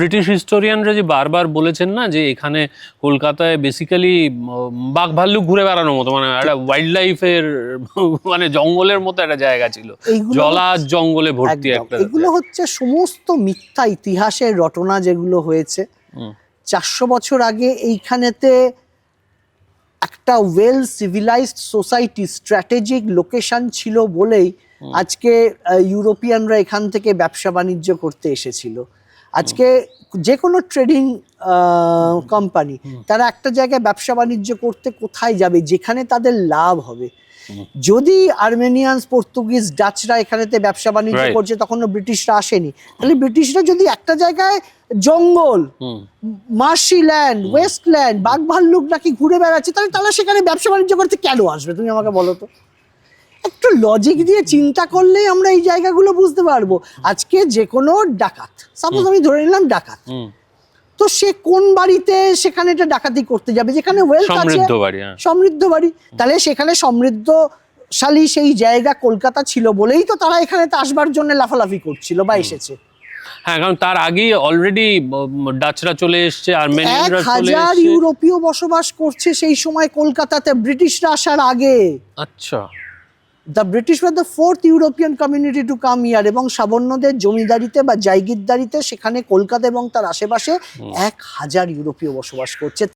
British হিস্টোরিয়ানরা যে বারবার বলেছেন না যে এখানে কলকাতায় বেসিক্যালি বাঘ ভাল্লুক ঘুরে বেড়ানোর মতো মানে একটা ওয়াইল্ড লাইফের মানে জঙ্গলের মতো একটা জায়গা ছিল। জলা জঙ্গলে ভর্তি একটা এগুলো হচ্ছে সমস্ত মিথ্যা ইতিহাসের রটনা যেগুলো হয়েছে। চারশো বছর আগে এইখানেতে একটা well civilized society strategic location ছিল বলেই আজকে ইউরোপিয়ানরা এখান থেকে ব্যবসা বাণিজ্য করতে এসেছিল। আজকে যে কোনো ট্রেডিং কোম্পানি তারা একটা জায়গায় ব্যবসা বাণিজ্য করতে কোথায় যাবে যেখানে তাদের লাভ হবে। যদি আর্মেনিয়ান পর্তুগিজ ডাচরা এখানেতে ব্যবসা বাণিজ্য করছে তখন ব্রিটিশরা আসেনি। তাহলে ব্রিটিশরা যদি একটা জায়গায় জঙ্গল। মার্শি ল্যান্ড ওয়েস্টল্যান্ড বাঘ ভাল্লুক নাকি ঘুরে বেড়াচ্ছে তাহলে তারা সেখানে ব্যবসা বাণিজ্য করতে কেন আসবে? তুমি আমাকে বলো তো। একটু লজিক দিয়ে চিন্তা করলেই আমরা এই জায়গাগুলো বুঝতে পারব। আজকে যে কোনো ডাকাত সাপোজ আমি ধরে নিলাম ডাকাত। তো সে কোন বাড়িতে সেখানে এটা ডাকাতি করতে যাবে? যেখানে ওয়েলথ আছে সমৃদ্ধ বাড়ি হ্যাঁ। সমৃদ্ধ বাড়ি। তাহলে সেখানে সমৃদ্ধশালী সেই জায়গা কলকাতা ছিল বলেই তো তারা এখানে তো আসবার জন্য লাফালাফি করছিল বা এসেছে। হ্যাঁ কারণ তার আগেই অলরেডি ডাচরা চলে এসছে এক আর্মেনিয়ানরা চলে হাজার ইউরোপীয় বসবাস করছে সেই সময় কলকাতাতে ব্রিটিশরা আসার আগে। আচ্ছা। The British war the fourth European community to come here এবং সাবর্ণদের জমিদারিতে বা জায়গিরদারিতে সেখানে কলকাতা এবং তার আশেপাশে এক হাজার ইউরোপীয় বসবাস করছে।